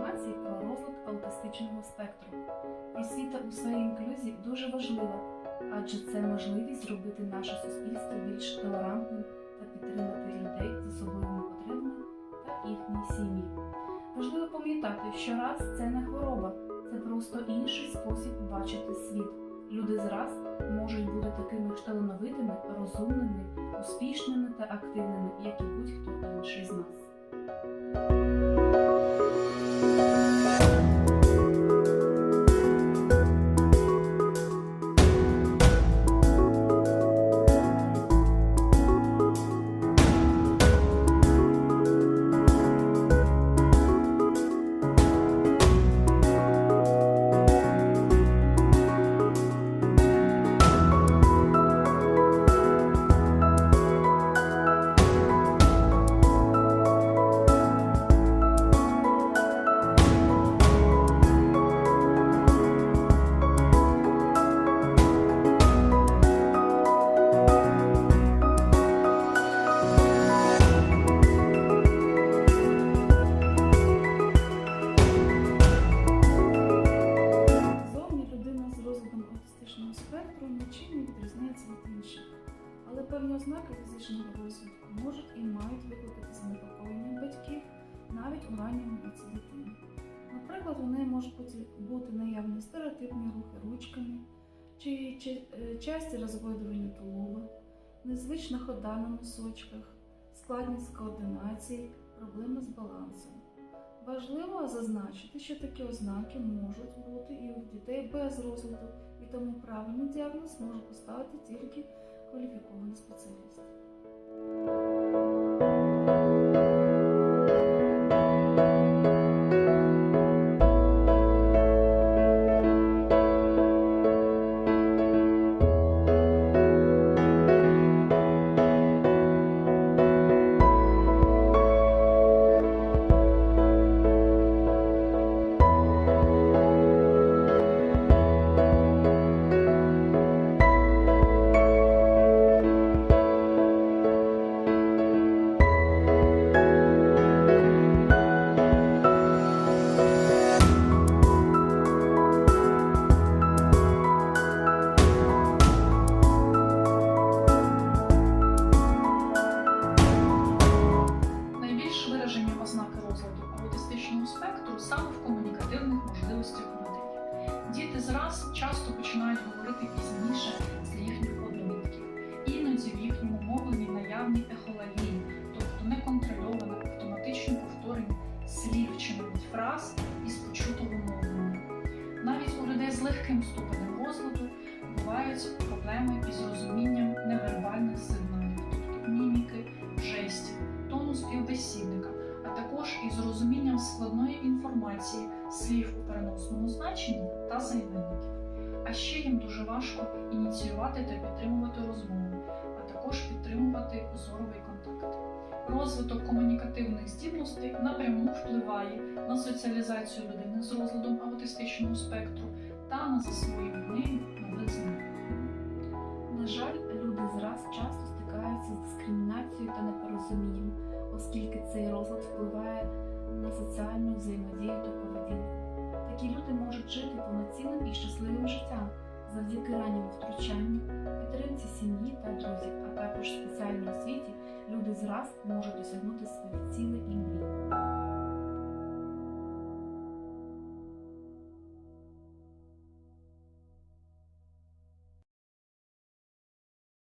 інформації про розлад аутистичного спектру. Просвіта у сфері інклюзії дуже важлива, адже це можливість зробити наше суспільство більш толерантним та підтримати людей з особливими потребами та їхні сім'ї. Важливо пам'ятати, що раз це не хвороба, це просто інший спосіб бачити світ. Люди з раз можуть бути такими ж талановитими, розумними, успішними та активними, як і будь-хто інший з нас. thank you людина аутистичного спектру нічим не відрізняється від інших, але певні ознаки фізичного розвитку можуть і мають викликати занепокоєння батьків навіть у ранньому віці дитини. Наприклад, у неї можуть бути, наявні стереотипні рухи ручками, чи, чи е, часті розгойдування тулуба, незвична хода на носочках, складність координації, проблеми з балансом. Важливо зазначити, що такі ознаки можуть бути і у дітей без розладу, і тому правильний діагноз може поставити тільки кваліфікований спеціаліст. Діти зраз часто починають говорити пізніше за їхніх однолітків. Іноді в їхньому мовленні наявні ехолалії, тобто неконтрольоване автоматичне повторення слів чи навіть фраз із почутого мовлення. Навіть у людей з легким ступенем розладу бувають проблеми із розумінням невербальних сигналів, тобто міміки, жестів тону співбесідника, а також із розумінням складної інформації, слів у переносному значенні та займенників. А ще їм дуже важко ініціювати та підтримувати розмову, а також підтримувати зоровий контакт. Розвиток комунікативних здібностей напряму впливає на соціалізацію людини з розладом аутистичного спектру та на засвоєння нею нових знань. Соціальну взаємодію та поведінку. Такі люди можуть жити повноцінним і щасливим життям завдяки ранньому втручанню, підтримці